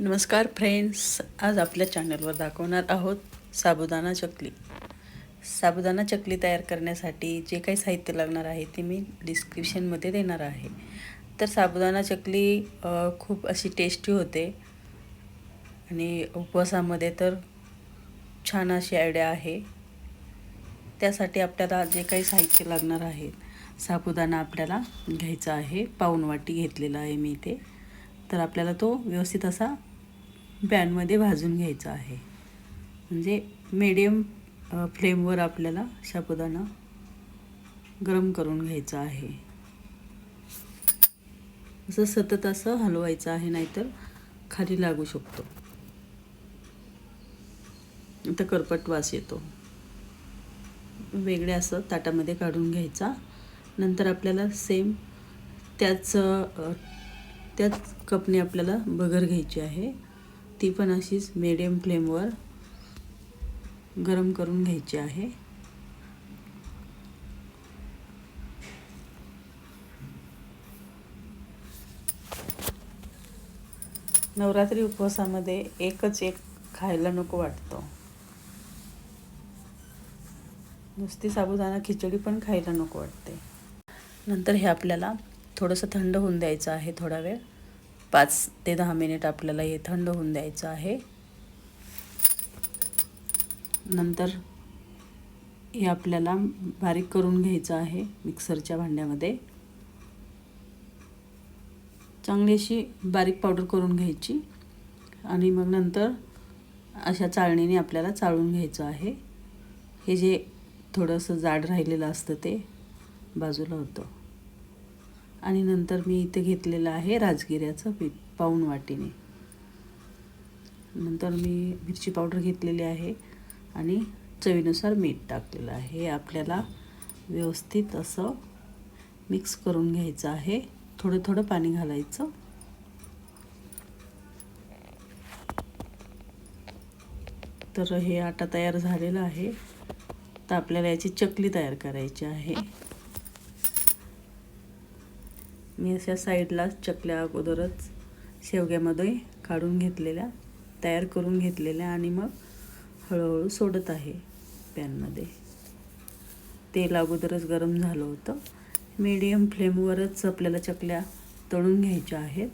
नमस्कार फ्रेंड्स आज आपल्या चॅनलवर दाखवणार आहोत साबुदाणा चकली. साबुदाणा चकली तयार करण्यासाठी जे काही साहित्य लागणार आहे ते मी डिस्क्रिप्शनमध्ये देणार आहे. तर साबुदाणा चकली खूप अशी टेस्टी होते आणि उपवासामध्ये तर छान अशी आयडिया आहे. त्यासाठी आपल्याला जे काही साहित्य लागणार आहे साबुदाणा आपल्याला घ्यायचा आहे. पाऊण वाटी घेतलेला आहे मी इथे. तर आपल्याला तो व्यवस्थित असा पॅनमध्ये भाजून घ्यायचा आहे. म्हणजे मीडियम फ्लेमवर आपल्याला शाबुदाणा गरम करून घ्यायचा आहे. असं सतत असं हलवायचं आहे नाहीतर खाली लागू शकतो. आता करपट वास येतो. वेगळे असं ताटामध्ये काढून घ्यायचा. नंतर आपल्याला सेम त्याच त्याच कपने आपल्याला बगर घ्यायची आहे. ती पण अशीच मिडियम फ्लेमवर गरम करून घ्यायची आहे. नवरात्री उपवासामध्ये एकच एक खायला नको वाटतो. नुसती साबुदाणा खिचडी पण खायला नको वाटते. नंतर हे आपल्याला थोडंसं थंड होऊन द्यायचं आहे थोडा वेळ. पाच ते दहा मिनिट आपल्याला हे थंड होऊन द्यायचं आहे. नंतर हे आपल्याला बारीक करून घ्यायचं आहे मिक्सरच्या भांड्यामध्ये. चांगली अशी बारीक पावडर करून घ्यायची. आणि मग नंतर अशा चाळणीने आपल्याला चाळून घ्यायचं आहे. हे जे थोडंसं जाड राहिलेलं असतं ते बाजूला होतं. आणि नंतर मी इथे घेतलेलं आहे राजगिऱ्याचं पीठ पाऊण वाटीने. नंतर मी मिरची पावडर घेतलेली आहे आणि चवीनुसार मीठ टाकलेलं आहे. हे आपल्याला व्यवस्थित असं मिक्स करून घ्यायचं आहे. थोडं थोडं पाणी घालायचं. तर हे आटा तयार झालेलं आहे. तर आपल्याला याची चकली तयार करायची आहे. मी अशा साईडलाच चकल्या अगोदरच शेवग्यामध्ये काढून घेतलेल्या तयार करून घेतलेल्या आणि मग हळूहळू सोडत आहे पॅनमध्ये. तेल अगोदरच गरम झालं होतं. मीडियम फ्लेमवरच आपल्याला चकल्या तळून घ्यायच्या आहेत.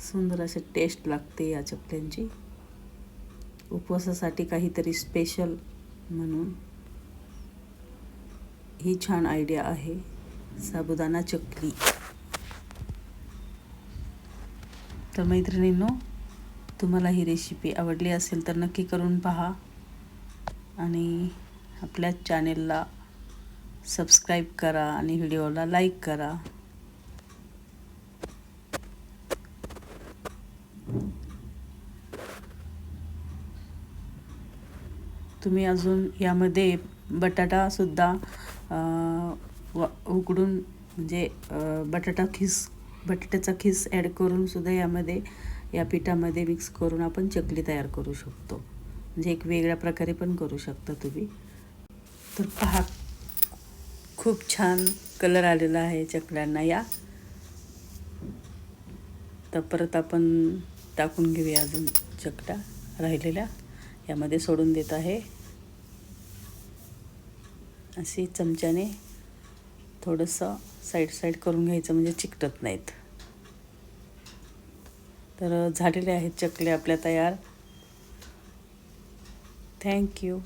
सुंदर असे टेस्ट लागते या चकल्यांची. उपवासासाठी काहीतरी स्पेशल म्हणून. ही छान आयडिया आहे. साबुदाणा चकली. तर मैत्रिणींनो तुम्हाला ही रेसिपी आवडली असेल तर नक्की करून पहा. आणि आपल्या चॅनेलला सबस्क्राईब करा आणि व्हिडिओला लाईक करा. तुम्ही अजून यामध्ये बटाटासुद्धा व उकडून म्हणजे बटाटा खिस बटाट्याचा खीस ॲड करूनसुद्धा यामध्ये या पिठामध्ये मिक्स करून आपण चकली तयार करू शकतो. म्हणजे एक वेगळ्या प्रकारे पण करू शकता तुम्ही. तर पहा खूप छान कलर आलेला आहे चकल्यांना या. तर परत आपण टाकून घेऊया अजून चकटा राहिलेल्या यामध्ये सोडून देत आहे. अशी चमच्याने थोडंसं साईड साईड करून घ्यायचं म्हणजे चिकटत नाहीत. तर झालेले आहेत चकले आपल्या तयार. थँक्यू